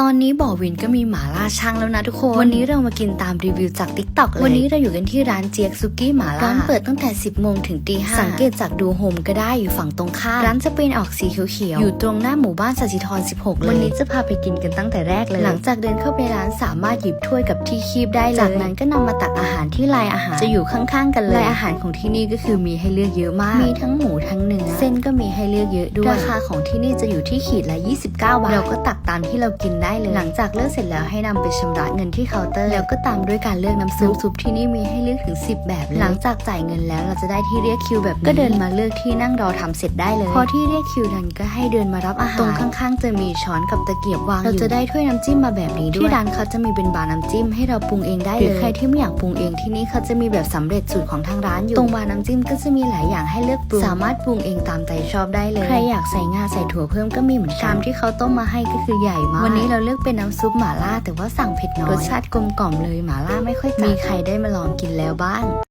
ตอนนี้บ่อวินก็มีหมาล่าช่างแล้วนะทุกคน วันนี้เรามากินตามรีวิวจาก t ิ k t o k เลย วันนี้เราอยู่กันที่ร้านเจียกซุกี้หมาล่า ร้านเปิดตั้งแต่ 10 โมงถึงตีห้าสังเกตจากดูโฮมก็ได้อยู่ฝั่งตรงข้าม ร้านจะเป็นออกสีเขียวๆ อยู่ตรงหน้าหมู่บ้านสัชิธร 16 เลย วันนี้จะพาไปกินกันตั้งแต่แรกเลย หลังจากเดินเข้าไปร้านสามารถหยิบถ้วยกับที่คีบได้เลย จากนั้นก็นำมาตักอาหารที่ลายอาหาร จะอยู่ข้างๆ กันเลยลายอาหารของที่นี่ก็คือมีให้เลือกเยอะมาก มีทั้งหมูทั้งเนื้อ เส้นก็มีให้เลือกเยอะด้วย ราคาของที่นี่จะอยู่ที่ขีดละ 29 บาท เราก็ตักตามที่เรากินได้เลย หลังจากเลือกเสร็จแล้วให้นำไปชำระเงินที่เคาน์เตอร์ แล้วก็ตามด้วยการเลือกน้ำซุปน้ำซุปที่นี่มีให้เลือกถึง 10 แบบเลยหลังจากจ่ายเงินแล้วเราจะได้ที่เรียกคิวแบบนี้ก็เดินมาเลือกที่นั่งรอทำเสร็จได้เลย พอที่เรียกคิวนั้นก็ให้เดินมารับอาหารตรงข้างๆ จะมีช้อนกับตะเกียบวางอยู่เราจะได้ถ้วยน้ำจิ้มมาแบบนี้ด้วยที่ร้านเขาจะมีเป็นบาร์น้ำจิ้มให้เราปรุงเองได้เลยหรือใครที่ไม่อยากปรุงเองที่นี่เขาจะมีแบบสำเร็จสูตรของทางร้านอยู่ตรงบาร์น้ำจิ้มก็จะมีหลายอย่างให้เลือกปรุงสามารถปรุงเองตามใจชอบได้เลย ใครอยากใส่งาใส่ถั่วเพิ่มก็มีเหมือนกันชามที่เขาต้มมาให้ก็คือใหญ่มากวันนี้เราเลือกเป็นน้ำซุปหม่าล่าแต่ว่าสั่งเผ็ดน้อยรสชาติกลมกล่อมเลยหม่าล่าไม่ค่อยจัดมีใครได้มาลองกินแล้วบ้าง